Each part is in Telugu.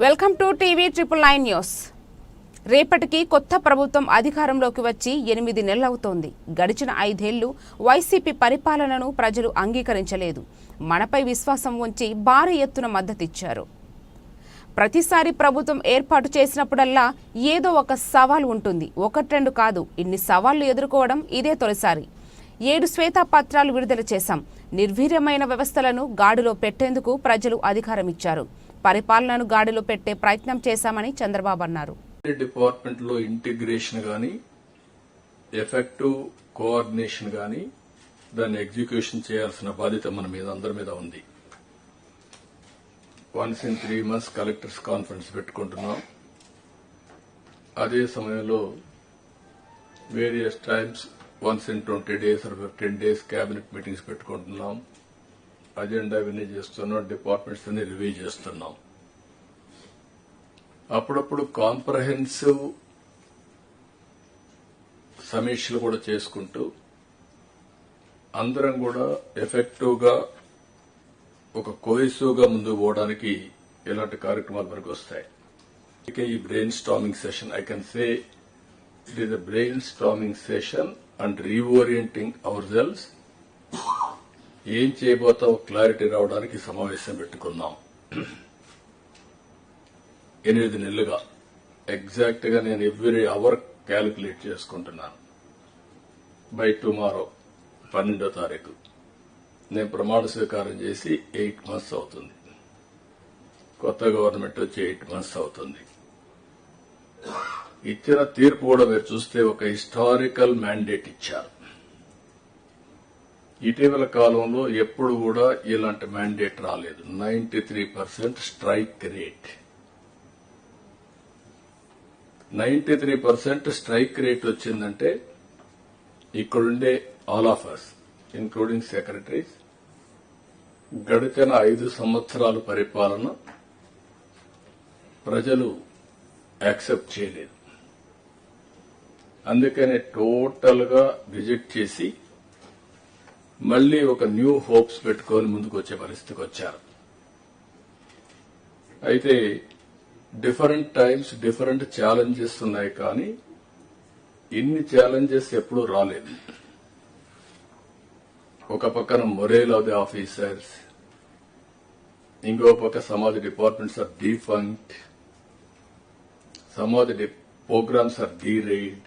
Welcome to TV triple nine news. రేపటికి కొత్త ప్రభుత్వం అధికారంలోకి వచ్చి ఎనిమిది నెలలవుతోంది. గడిచిన ఐదేళ్ళు వైసీపీ పరిపాలనను ప్రజలు అంగీకరించలేదు. మనపై విశ్వాసం ఉంచి భారీ ఎత్తున మద్దతిచ్చారు. ప్రతిసారి ప్రభుత్వం ఏర్పాటు చేసినప్పుడల్లా ఏదో ఒక సవాల్ ఉంటుంది. ఒకట్రెండు కాదు. ఇన్ని సవాళ్ళు ఎదుర్కోవడం ఇదే తొలిసారి. ఏడు శ్వేతపత్రాలు విడుదల చేశాం. నిర్వీర్యమైన వ్యవస్థలను గాడిలో పెట్టేందుకు ప్రజలు అధికారం ఇచ్చారు పరిపాలనను గాడిలో పెట్టే ప్రయత్నం చేశామని చంద్రబాబు అన్నారు. డిపార్ట్మెంట్లో ఇంటిగ్రేషన్ గాని ఎఫెక్టివ్ కోఆర్డినేషన్ గాని దాన్ని ఎగ్జిక్యూషన్ చేయాల్సిన బాధ్యత మన మీద అందరి మీద ఉంది. Once in three months collectors conference పెట్టుకుంటున్నాం. అదే సమయంలో various times once in twenty days ten days cabinet meetings పెట్టుకుంటున్నాం. అజెండా ఇవన్నీ చేస్తున్నాం డిపార్ట్మెంట్స్ అన్ని రివ్యూ చేస్తున్నాం. అప్పుడప్పుడు కాంప్రహెన్సివ్ సమీక్షలు కూడా చేసుకుంటూ అందరం కూడా ఎఫెక్టివ్గా ఒక కోహెసివ్గా ముందుకు పోవడానికి ఇలాంటి కార్యక్రమాలు మనకు వస్తాయి. ఇక ఈ brain storming session I can say it is a brain storming session and reorienting our cells ఏం చేయబోతావు క్లారిటీ రావడానికి సమావేశం పెట్టుకుందాం. ఎనిమిది నెలలుగా. ఎగ్జాక్ట్గా నేను ఎవ్రీ అవర్ క్యాలిక్యులేట్ చేసుకుంటున్నాను. బై టుమారో పన్నెండో తారీఖు. నేను ప్రమాణ స్వీకారం చేసి ఎయిట్ మంత్స్ అవుతుంది. కొత్త గవర్నమెంట్ వచ్చి ఎయిట్ మంత్స్ అవుతుంది. ఇచ్చిన తీర్పు కూడా మీరు చూస్తే ఒక హిస్టారికల్ మ్యాండేట్ ఇచ్చారు. ఇటీవల కాలంలో ఎప్పుడు కూడా ఇలాంటి మ్యాండేట్ రాలేదు. Ninety three percent strike rate ninety three percent strike rate వచ్చిందంటే ఇక్కడుండే ఆల్ ఆఫ్ ఇన్క్లూడింగ్ సెక్రటరీస్ గడిచిన ఐదు సంవత్సరాల పరిపాలన ప్రజలు యాక్సెప్ట్ చేయలేదు. అందుకనే టోటల్గా రిజెక్ట్ చేసి మళ్ళీ ఒక న్యూ హోప్స్ పెట్టుకొని ముందుకు వచ్చే పరిస్థితికి వచ్చారు. అయితే డిఫరెంట్ టైమ్స్ డిఫరెంట్ ఛాలెంజెస్ ఉన్నాయి కానీ ఇన్ని ఛాలెంజెస్ ఎప్పుడూ రాలేదు. ఒక పక్కన మొరేల్ ఆఫ్ ది ఆఫీసర్స్ ఇంకో పక్క some departments are defunct some programmes are derailed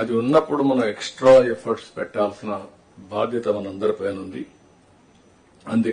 అది ఉన్నప్పుడు మనం ఎక్స్ట్రా ఎఫర్ట్స్ పెట్టాల్సిన బాధ్యత మనందరిపైన ఉంది. అందుకే